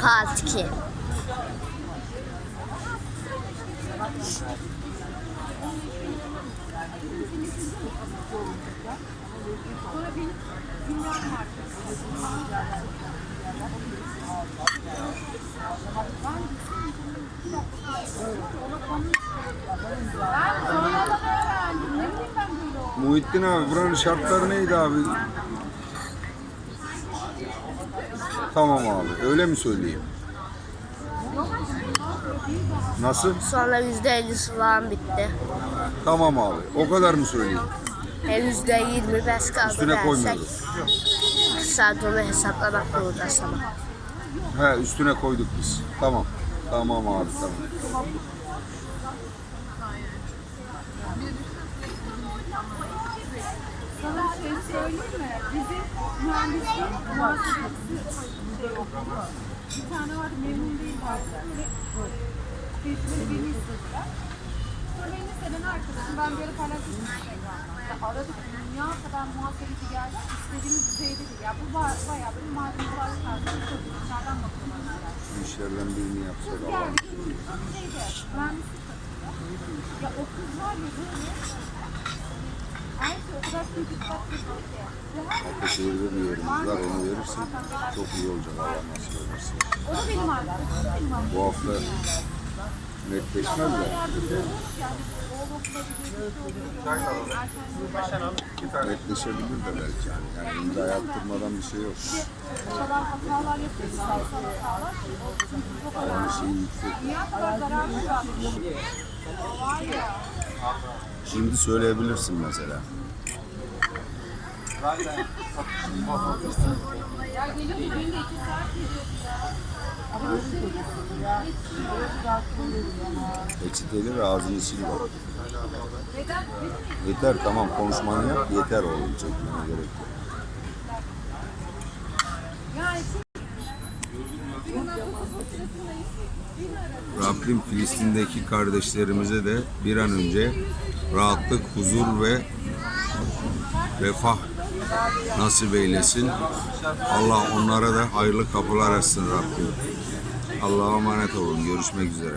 Part 2. Muhittin abi buranın şartları neydi abi? Tamam abi öyle mi söyleyeyim? Nasıl? Sonra %50'si falan bitti. Tamam abi o kadar mı söyleyeyim? E %20 bes kaldı Üstüne dersek. koymuyoruz. Sadece onu hesaplamak duracağız ama. He üstüne koyduk biz. Tamam. Tamam abi tamam. Sana bir şey söyleyeyim mi? Bizim mühendislik muhasebesi şey okudu. Bir tane vardı memnun değil vardı. Böyle tecrübeli birini istediler. Sonra benim liseden arkadaşım ben böyle paylaşmıştım Instagram'da. Aradık dünya kadar muhasebeci geldi. İstediğimiz düzeyde değil. Ya bu ba- bayağı böyle malzemeler tarzı çok dışarıdan bakıyorlar. Yani. Bu işlerden birini yapsak Allah. Yani şeyde mühendislik takımda. Ya o kız var ya böyle her şey o kadar büyük dikkat çekiyor ki. Ve her Ataşehir'de bir yerimiz var onu verirsen çok iyi olacak Allah nasip ederse. Bu hafta netleşmez de yani. Netleşebilir de belki yani. Yani imza yaptırmadan bir şey yok. Önemli. şey. Şimdi söyleyebilirsin mesela. Geliyor geliyor ya. Peçeteli ve ağzını sil bak. Yeter tamam konuşmanı yap yeter oğlum çekmene gerek yok. Rabbim Filistin'deki kardeşlerimize de bir an önce rahatlık, huzur ve refah nasip eylesin. Allah onlara da hayırlı kapılar açsın Rabbim. Allah'a emanet olun. Görüşmek üzere.